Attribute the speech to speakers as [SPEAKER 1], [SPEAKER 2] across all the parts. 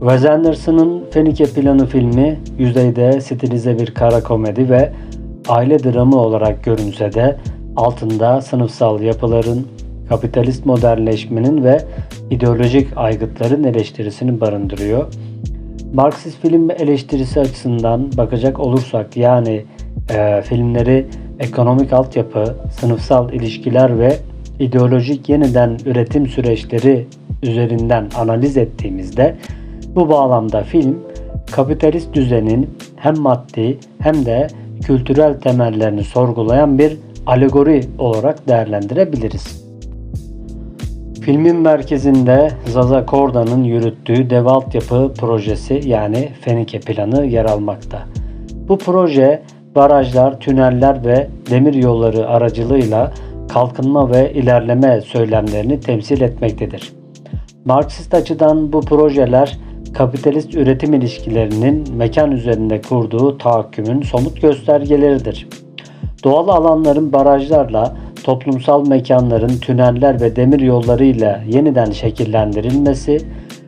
[SPEAKER 1] Wes Anderson'ın Fenike Planı filmi yüzeyde stilize bir kara komedi ve aile dramı olarak görünse de altında sınıfsal yapıların, kapitalist modernleşmenin ve ideolojik aygıtların eleştirisini barındırıyor. Marksist film eleştirisi açısından bakacak olursak yani e, filmleri ekonomik altyapı, sınıfsal ilişkiler ve ideolojik yeniden üretim süreçleri üzerinden analiz ettiğimizde bu bağlamda film kapitalist düzenin hem maddi hem de kültürel temellerini sorgulayan bir alegori olarak değerlendirebiliriz. Filmin merkezinde Zaza Korda'nın yürüttüğü dev altyapı projesi yani Fenike planı yer almakta. Bu proje barajlar, tüneller ve demir yolları aracılığıyla kalkınma ve ilerleme söylemlerini temsil etmektedir. Marksist açıdan bu projeler kapitalist üretim ilişkilerinin mekan üzerinde kurduğu tahakkümün somut göstergeleridir. Doğal alanların barajlarla, toplumsal mekanların tüneller ve demir yollarıyla yeniden şekillendirilmesi,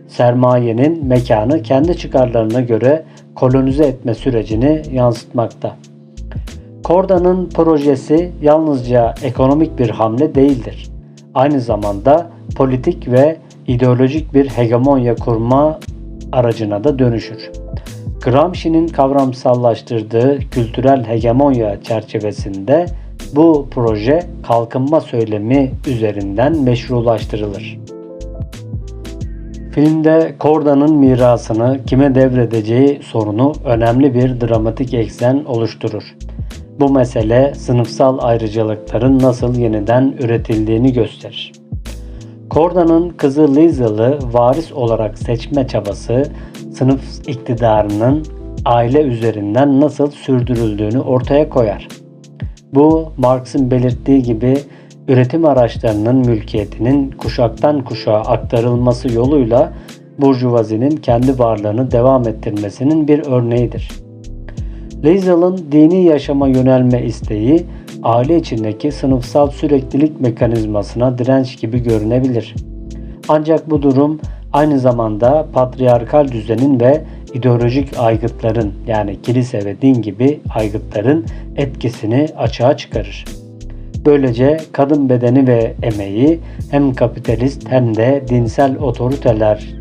[SPEAKER 1] sermayenin mekanı kendi çıkarlarına göre kolonize etme sürecini yansıtmakta. Korda'nın projesi yalnızca ekonomik bir hamle değildir. Aynı zamanda politik ve ideolojik bir hegemonya kurma aracına da dönüşür. Gramsci'nin kavramsallaştırdığı kültürel hegemonya çerçevesinde bu proje kalkınma söylemi üzerinden meşrulaştırılır. Filmde Korda'nın mirasını kime devredeceği sorunu önemli bir dramatik eksen oluşturur. Bu mesele sınıfsal ayrıcalıkların nasıl yeniden üretildiğini gösterir. Korda'nın kızı Lizel'ı varis olarak seçme çabası sınıf iktidarının aile üzerinden nasıl sürdürüldüğünü ortaya koyar. Bu Marx'ın belirttiği gibi üretim araçlarının mülkiyetinin kuşaktan kuşağa aktarılması yoluyla burjuvazinin kendi varlığını devam ettirmesinin bir örneğidir. Liesel'ın dini yaşama yönelme isteği aile içindeki sınıfsal süreklilik mekanizmasına direnç gibi görünebilir. Ancak bu durum aynı zamanda patriarkal düzenin ve ideolojik aygıtların yani kilise ve din gibi aygıtların etkisini açığa çıkarır. Böylece kadın bedeni ve emeği hem kapitalist hem de dinsel otoriteler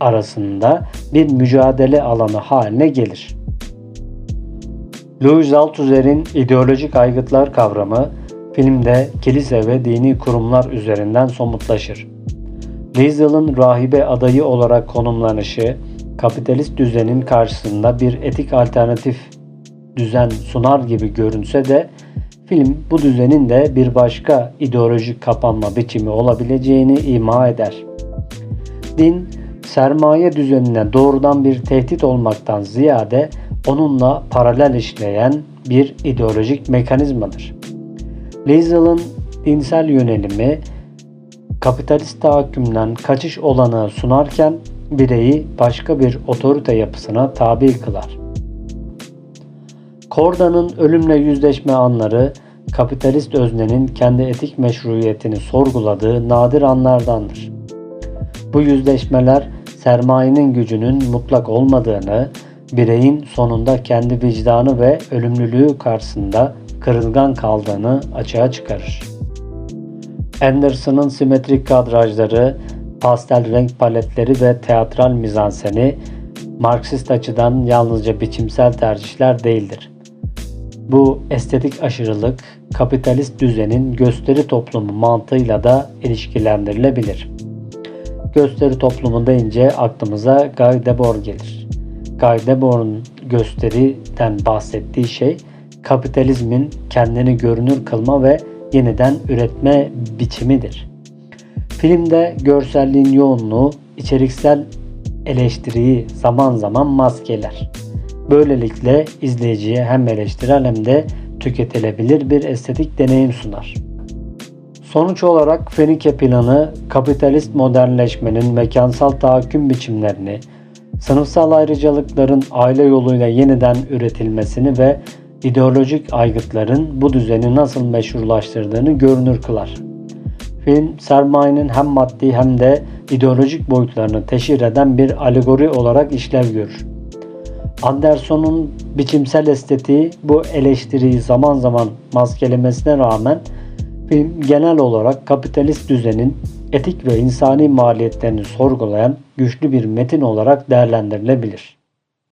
[SPEAKER 1] arasında bir mücadele alanı haline gelir. Louis Althusser'in ideolojik aygıtlar kavramı filmde kilise ve dini kurumlar üzerinden somutlaşır. Liesel'ın rahibe adayı olarak konumlanışı, kapitalist düzenin karşısında bir etik alternatif düzen sunar gibi görünse de film bu düzenin de bir başka ideolojik kapanma biçimi olabileceğini ima eder. Din, sermaye düzenine doğrudan bir tehdit olmaktan ziyade onunla paralel işleyen bir ideolojik mekanizmadır. Liesel'ın dinsel yönelimi kapitalist tahakkümden kaçış olanağı sunarken bireyi başka bir otorite yapısına tabi kılar. Korda'nın ölümle yüzleşme anları kapitalist öznenin kendi etik meşruiyetini sorguladığı nadir anlardandır. Bu yüzleşmeler sermayenin gücünün mutlak olmadığını, bireyin sonunda kendi vicdanı ve ölümlülüğü karşısında kırılgan kaldığını açığa çıkarır. Anderson'ın simetrik kadrajları, pastel renk paletleri ve teatral mizanseni Marksist açıdan yalnızca biçimsel tercihler değildir. Bu estetik aşırılık kapitalist düzenin gösteri toplumu mantığıyla da ilişkilendirilebilir. Gösteri toplumu deyince aklımıza Guy Debord gelir. Guy Debord'un gösteriden bahsettiği şey kapitalizmin kendini görünür kılma ve yeniden üretme biçimidir. Filmde görselliğin yoğunluğu içeriksel eleştiriyi zaman zaman maskeler. Böylelikle izleyiciye hem eleştirel hem de tüketilebilir bir estetik deneyim sunar. Sonuç olarak Fenike planı kapitalist modernleşmenin mekansal tahakküm biçimlerini, sınıfsal ayrıcalıkların aile yoluyla yeniden üretilmesini ve ideolojik aygıtların bu düzeni nasıl meşrulaştırdığını görünür kılar. Film sermayenin hem maddi hem de ideolojik boyutlarını teşhir eden bir alegori olarak işlev görür. Anderson'un biçimsel estetiği bu eleştiriyi zaman zaman maskelemesine rağmen film genel olarak kapitalist düzenin etik ve insani maliyetlerini sorgulayan güçlü bir metin olarak değerlendirilebilir.